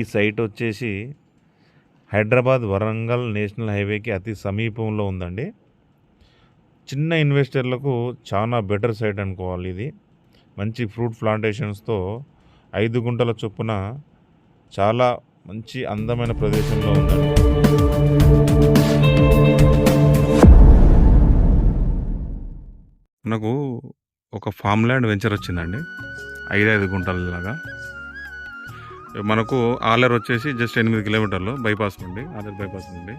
ఈ సైట్ వచ్చేసి హైదరాబాద్ వరంగల్ నేషనల్ హైవేకి అతి సమీపంలో ఉందండి. చిన్న ఇన్వెస్టర్లకు చాలా బెటర్ సైట్ అనుకోవాలి ఇది. మంచి ఫ్రూట్ ప్లాంటేషన్స్తో ఐదు గుంటల చొప్పున చాలా మంచి అందమైన ప్రదేశంలో ఉందండి. మనకు ఒక ఫామ్ ల్యాండ్ వెంచర్ వచ్చిందండి ఐదు ఐదు గుంటలలాగా. మనకు ఆలేరు వచ్చేసి జస్ట్ ఎనిమిది కిలోమీటర్లు బైపాస్ నుండి ఆలేరు బైపాస్ నుండి.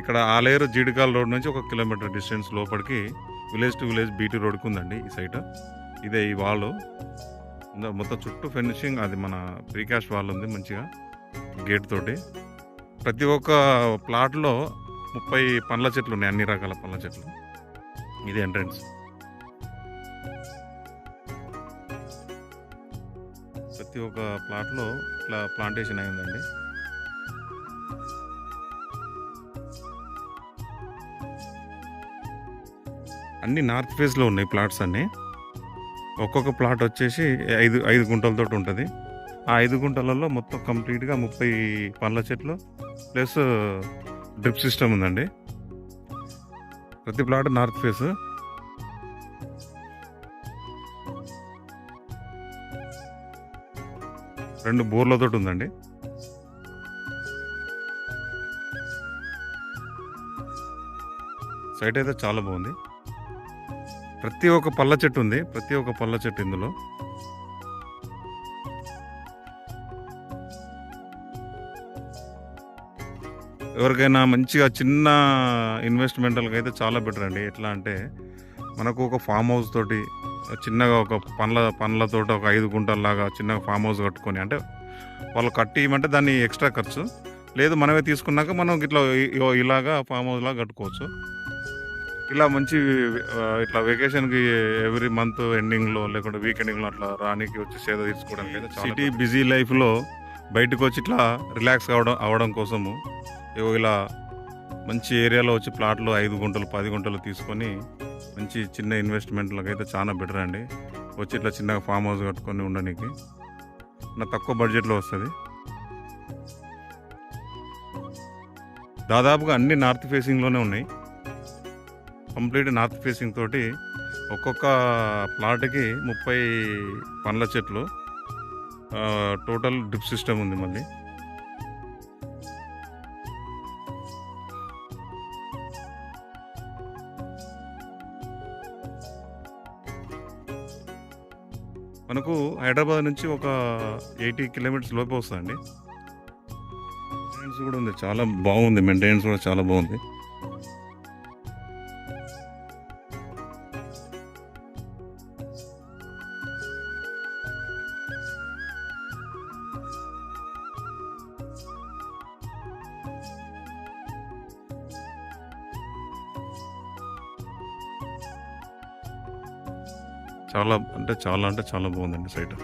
ఇక్కడ ఆలేరు జీడికాల్ రోడ్ నుంచి ఒక కిలోమీటర్ డిస్టెన్స్ లోపలికి విలేజ్ టు విలేజ్ బీటీ రోడ్కి ఉందండి ఈ సైట్. ఇదే ఈ వాళ్ళు మొత్తం చుట్టూ ఫినిషింగ్ అది మన ప్రీకాష్ వాల్ ఉంది మంచిగా గేట్ తోటి. ప్రతి ఒక్క ప్లాట్లో ముప్పై పండ్ల చెట్లు ఉన్నాయి అన్ని రకాల పండ్ల చెట్లు. ఇది ఎంట్రన్స్. ప్రతి ఒక్క ప్లాట్లో ఇట్లా ప్లాంటేషన్ అయిందండి అన్నీ నార్త్ ఫేస్లో ఉన్నాయి ప్లాట్స్ అన్నీ. ఒక్కొక్క ప్లాట్ వచ్చేసి ఐదు ఐదు గుంటలతో ఉంటుంది. ఆ ఐదు గుంటలలో మొత్తం కంప్లీట్గా ముప్పై పండ్ల చెట్లు ప్లస్ డ్రిప్ సిస్టమ్ ఉందండి. ప్రతి ప్లాట్ నార్త్ ఫేస్. రెండు బోర్లతో ఉందండి. సైట్ అయితే చాలా బాగుంది. ప్రతి ఒక్క పళ్ళ చెట్టు ఉంది. ప్రతి ఒక్క పళ్ళ చెట్టు ఇందులో. ఎవరికైనా మంచిగా చిన్న ఇన్వెస్ట్మెంట్లకి అయితే చాలా బెటర్ అండి. ఎట్లా అంటే మనకు ఒక ఫామ్ హౌస్ తోటి చిన్నగా ఒక పండ్ల పండ్లతోటి ఒక ఐదు గుంటల్లాగా చిన్నగా ఫామ్ హౌస్ కట్టుకొని అంటే వాళ్ళు కట్టి ఇవ్వమంటే దాన్ని ఎక్స్ట్రా ఖర్చు. లేదు మనమే తీసుకున్నాక మనం ఇట్లా ఇలాగా ఫామ్ హౌస్ లాగా కట్టుకోవచ్చు. ఇలా మంచి ఇట్లా వెకేషన్కి ఎవ్రీ మంత్ ఎండింగ్లో లేకుంటే వీక్ ఎండింగ్లో అట్లా రానికి వచ్చి సేద తీసుకోవడానికి అయితే సిటీ బిజీ లైఫ్లో బయటకు వచ్చి ఇట్లా రిలాక్స్ కావడం అవడం కోసము ఇలా మంచి ఏరియాలో వచ్చి ప్లాట్లు ఐదు గుంటలు పది గుంటలు తీసుకొని మంచి చిన్న ఇన్వెస్ట్మెంట్లకు అయితే చాలా బెటర్ అండి. వచ్చి ఇట్లా చిన్నగా ఫామ్ హౌస్ కట్టుకొని ఉండడానికి నా తక్కువ బడ్జెట్లో వస్తుంది. దాదాపుగా అన్ని నార్త్ ఫేసింగ్లోనే ఉన్నాయి. కంప్లీట్ నార్త్ ఫేసింగ్ తోటి ఒక్కొక్క ప్లాట్కి ముప్పై పండ్ల చెట్లు. టోటల్ డ్రిప్ సిస్టమ్ ఉంది మళ్ళీ. మనకు హైదరాబాద్ నుంచి ఒక ఎయిటీ కిలోమీటర్స్ లోపే వస్తుందండి. మెయింటెనెన్స్ కూడా ఉంది. చాలా బాగుంది. మెయింటెనెన్స్ కూడా చాలా బాగుంది. చాలా అంటే చాలా అంటే చాలా బాగుందండి సైట్.